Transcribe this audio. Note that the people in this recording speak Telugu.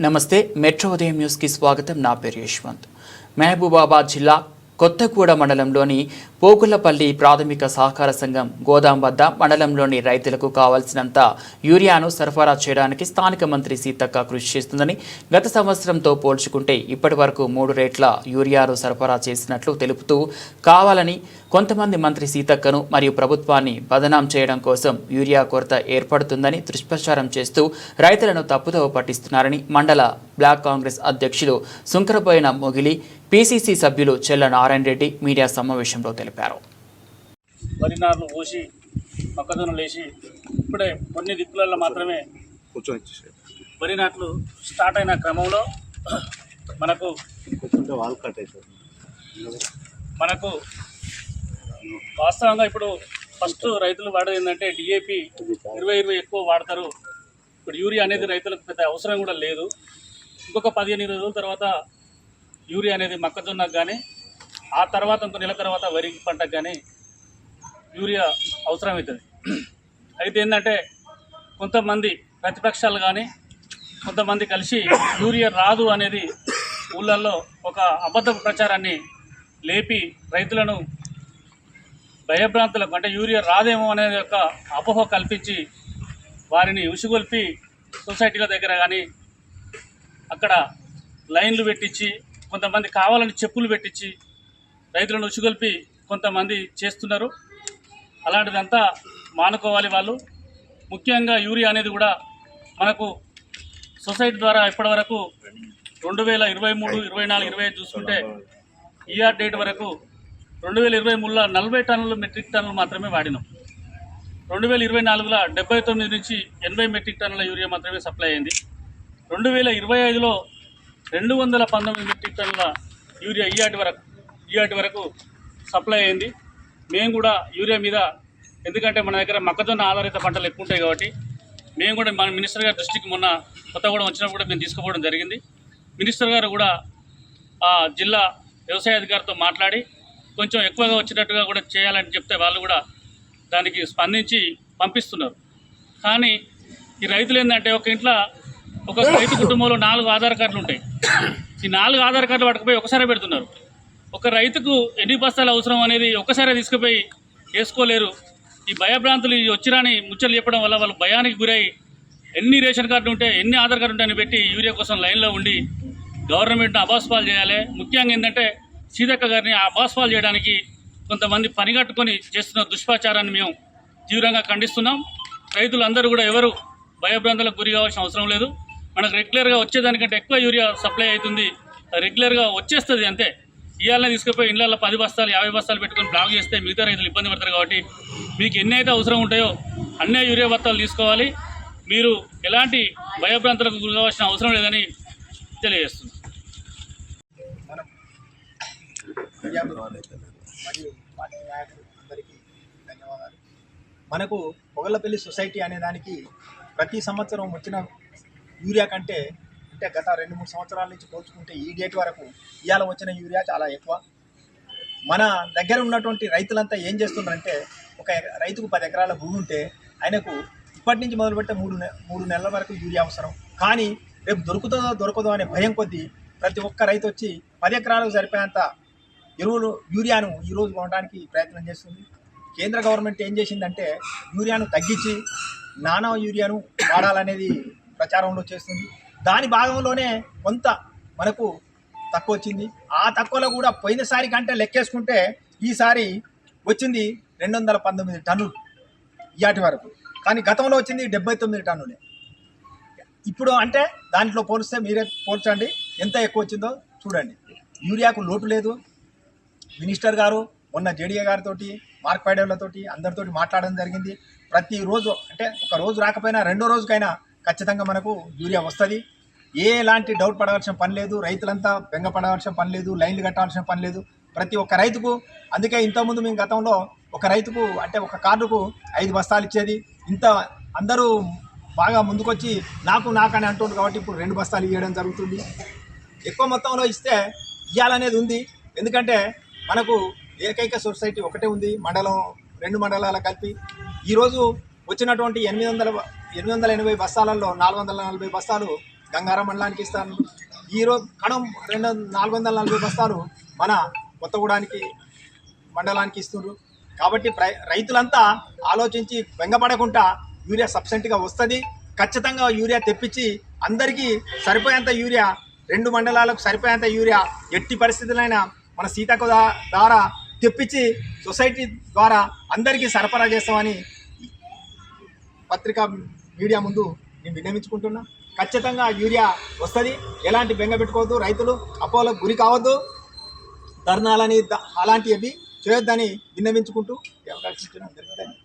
నమస్తే మెట్రో ఉదయం న్యూస్కి స్వాగతం. నా పేరు యశ్వంత్. మహబూబాబాద్ జిల్లా కొత్తగూడ మండలంలోని పోకులపల్లి ప్రాథమిక సహకార సంఘం గోదాం వద్ద మండలంలోని రైతులకు కావాల్సినంత యూరియాను సరఫరా చేయడానికి స్థానిక మంత్రి సీతక్క కృషి చేస్తుందని గత సంవత్సరంతో పోల్చుకుంటే ఇప్పటి వరకు మూడు రేట్ల యూరియాను సరఫరా చేసినట్లు తెలుపుతూ కావాలని కొంతమంది మంత్రి సీతక్కను మరియు ప్రభుత్వాన్ని బదనాం చేయడం కోసం యూరియా కొరత ఏర్పడుతుందని దుష్ప్రచారం చేస్తూ రైతులను తప్పుదోవ పట్టిస్తున్నారని మండల బ్లాక్ కాంగ్రెస్ అధ్యక్షులు సుంకరపోయిన మొగిలి పీసీసీ సభ్యులు చెల్ల నారాయణ రెడ్డి మీడియా సమావేశంలో తెలిపారు పోసి మొక్కజొన్నలు వేసి ఇప్పుడే కొన్ని దిక్కులలో మాత్రమే. వరి నాట్లు స్టార్ట్ అయిన క్రమంలో మనకు మనకు వాస్తవంగా ఇప్పుడు ఫస్ట్ రైతులు వాడేది ఏంటంటే డిఏపి ఇరవై ఇరవై ఎక్కువ వాడతారు. ఇప్పుడు యూరియా అనేది రైతులకు పెద్ద అవసరం కూడా లేదు. ఇంకొక పదిహేను ఇరవై రోజుల తర్వాత యూరియా అనేది మొక్కజొన్నకు కానీ ఆ తర్వాత ఇంకో నెల తర్వాత వరి పంటకు కానీ యూరియా అవసరమవుతుంది అయితే ఏంటంటే కొంతమంది ప్రతిపక్షాలు కానీ కొంతమంది కలిసి యూరియా రాదు అనేది ఊళ్ళల్లో ఒక అబద్ధ ప్రచారాన్ని లేపి రైతులను భయభ్రాంతులకు అంటే యూరియా రాదేమో అనే యొక్క అపోహ కల్పించి వారిని ఉసిగొల్పి సొసైటీల దగ్గర కానీ అక్కడ లైన్లు పెట్టించి కొంతమంది కావాలని చెప్పులు పెట్టించి రైతులను ఉసిగొల్పి కొంతమంది చేస్తున్నారు. అలాంటిదంతా మానుకోవాలి వాళ్ళు. ముఖ్యంగా యూరియా అనేది కూడా మనకు సొసైటీ ద్వారా ఇప్పటివరకు రెండు వేల ఇరవై మూడు ఇరవై నాలుగు ఇరవై ఐదు చూసుకుంటే ఈఆర్ డేట్ వరకు రెండు వేల ఇరవై మూడులో నలభై టన్నులు మెట్రిక్ టన్నులు మాత్రమే వాడినాం. రెండు వేల ఇరవై నాలుగులో డెబ్బై తొమ్మిది నుంచి ఎనభై మెట్రిక్ టన్నుల యూరియా మాత్రమే సప్లై అయింది. రెండు వేల ఇరవై ఐదులో రెండు వందల పంతొమ్మిది మెట్రిక్ టన్నుల యూరియా ఈయాటి వరకు ఈయాటి వరకు సప్లై అయింది. మేము కూడా యూరియా మీద ఎందుకంటే మన దగ్గర మొక్కజొన్న ఆధారిత పంటలు ఎక్కువ ఉంటాయి కాబట్టి మేము కూడా మన మినిస్టర్ గారి దృష్టికి మొన్న కొత్తగూడెం వచ్చినప్పుడు కూడా మేము తీసుకుపోవడం జరిగింది. మినిస్టర్ గారు కూడా ఆ జిల్లా వ్యవసాయ అధికారితో మాట్లాడి కొంచెం ఎక్కువగా వచ్చేటట్టుగా కూడా చేయాలని చెప్తే వాళ్ళు కూడా దానికి స్పందించి పంపిస్తున్నారు. కానీ ఈ రైతులు ఏంటంటే ఒక ఇంట్లో ఒక రైతు కుటుంబంలో నాలుగు ఆధార్ కార్డులు ఉంటాయి. ఈ నాలుగు ఆధార్ కార్డులు పట్టుకుపోయి ఒకసారి పెడుతున్నారు. ఒక రైతుకు ఎన్ని బస్తాలు అవసరం అనేది ఒకసారి తీసుకుపోయి వేసుకోలేరు. ఈ భయభ్రాంతులు ఈ వచ్చిరాని ముచ్చట్లు చెప్పడం వల్ల వాళ్ళు భయానికి గురై ఎన్ని రేషన్ కార్డులు ఉంటే ఎన్ని ఆధార్ కార్డు ఉంటాయని పెట్టి యూరియా కోసం లైన్లో ఉండి గవర్నమెంట్ను అబాస్పాలు చేయాలి. ముఖ్యంగా ఏంటంటే సీతక్క గారిని ఆ అబాస్పాలు చేయడానికి కొంతమంది పనిగట్టుకొని చేస్తున్న దుష్ప్రచారాన్ని మేము తీవ్రంగా ఖండిస్తున్నాం. రైతులందరూ కూడా ఎవరు భయభ్రాంతులకు గురి కావాల్సిన అవసరం లేదు. మనకు రెగ్యులర్గా వచ్చేదానికంటే ఎక్కువ యూరియా సప్లై అవుతుంది. రెగ్యులర్గా వచ్చేస్తుంది అంతే. ఇవాళ తీసుకుపోయి ఇళ్ళల్లో పది బస్తాలు యాభై బస్తాలు పెట్టుకొని బ్లాక్ చేస్తే మిగతా రైతులు ఇబ్బంది పడతారు కాబట్టి మీకు ఎన్ని అయితే అవసరం ఉంటాయో అన్నే యూరియా బత్తాలు తీసుకోవాలి. మీరు ఎలాంటి భయభ్రాంతులకు గురి కావాల్సిన అవసరం లేదని తెలియజేస్తుంది మనం ప్రజాప్రతినిధులు మరియు పార్టీ నాయకులు అందరికీ ధన్యవాదాలు. మనకు పొగలపల్లి సొసైటీ అనే దానికి ప్రతి సంవత్సరం వచ్చిన యూరియా కంటే అంటే గత రెండు మూడు సంవత్సరాల నుంచి పోల్చుకుంటే ఈ డేట్ వరకు ఇవాళ వచ్చిన యూరియా చాలా ఎక్కువ. మన దగ్గర ఉన్నటువంటి రైతులంతా ఏం చేస్తున్నారంటే ఒక రైతుకు పది ఎకరాల భూమి ఉంటే ఆయనకు ఇప్పటి నుంచి మొదలుపెట్టే మూడు మూడు నెలల వరకు యూరియా అవసరం. కానీ రేపు దొరుకుతుందో దొరకదో అనే భయం కొద్దీ ప్రతి ఒక్క రైతు వచ్చి పది ఎకరాలకు సరిపోయేంత ఎరువులు యూరియాను ఈరోజు కొనడానికి ప్రయత్నం చేస్తుంది. కేంద్ర గవర్నమెంట్ ఏం చేసిందంటే యూరియాను తగ్గించి నానా యూరియాను వాడాలనేది ప్రచారంలో చేస్తుంది. దాని భాగంలోనే కొంత మనకు తక్కువ వచ్చింది. ఆ తక్కువలో కూడా పోయినసారి కంటే లెక్కేసుకుంటే ఈసారి వచ్చింది రెండు వందల పంతొమ్మిది టన్నులు ఇయాటి వరకు. కానీ గతంలో వచ్చింది డెబ్బై తొమ్మిది టన్నులే. ఇప్పుడు అంటే దాంట్లో పోలిస్తే మీరే పోల్చండి. ఎంత ఎక్కువ వచ్చిందో చూడండి. యూరియాకు లోటు లేదు. మినిస్టర్ గారు మొన్న జేడీఏ గారితో మార్క్ పైడేళ్ళతోటి అందరితోటి మాట్లాడడం జరిగింది. ప్రతిరోజు అంటే ఒక రోజు రాకపోయినా రెండో రోజుకైనా ఖచ్చితంగా మనకు యూరియా వస్తుంది. ఎలాంటి డౌట్ పడవలసిన పని లేదు. రైతులంతా బెంగ పడవలసిన పని లేదు. లైన్లు కట్టాల్సిన పని లేదు. ప్రతి ఒక్క రైతుకు అందుకే ఇంతకుముందు మేము గతంలో ఒక రైతుకు అంటే ఒక కార్డుకు ఐదు బస్తాలు ఇచ్చేది. ఇంత అందరూ బాగా ముందుకొచ్చి నాకు నాకని అంటుండ్రు కాబట్టి ఇప్పుడు రెండు బస్తాలు ఇవ్వడం జరుగుతుంది. ఎక్కువ మొత్తంలో ఇస్తే ఇవ్వాలనేది ఉంది. ఎందుకంటే మనకు ఏకైక సొసైటీ ఒకటే ఉంది మండలం రెండు మండలాల కలిపి. ఈరోజు వచ్చినటువంటి ఎనిమిది వందల ఎనిమిది వందల ఎనభై బస్తాలలో నాలుగు వందల నలభై బస్తాలు గంగారం మండలానికి ఇస్తాను. ఈరోజు కడం రెండు నాలుగు వందల నలభై బస్తాలు మన కొత్తగూడానికి మండలానికి ఇస్తున్నారు కాబట్టి రైతులంతా ఆలోచించి బెంగపడకుండా యూరియా సబ్సెంట్గా వస్తుంది. ఖచ్చితంగా యూరియా తెప్పించి అందరికీ సరిపోయేంత యూరియా రెండు మండలాలకు సరిపోయేంత యూరియా ఎట్టి పరిస్థితులైనా మన సీతకు ద్వారా తెప్పించి సొసైటీ ద్వారా అందరికీ సరఫరా చేస్తామని పత్రికా మీడియా ముందు నేను విన్నవించుకుంటున్నా. ఖచ్చితంగా యూరియా వస్తుంది. ఎలాంటి బెంగ పెట్టుకోవద్దు. రైతులు అపోలకు గురి కావద్దు. ధర్నాలని అలాంటివి చేయొద్దని విన్నవించుకుంటూ అవకాశం ఇచ్చిన అందరికీ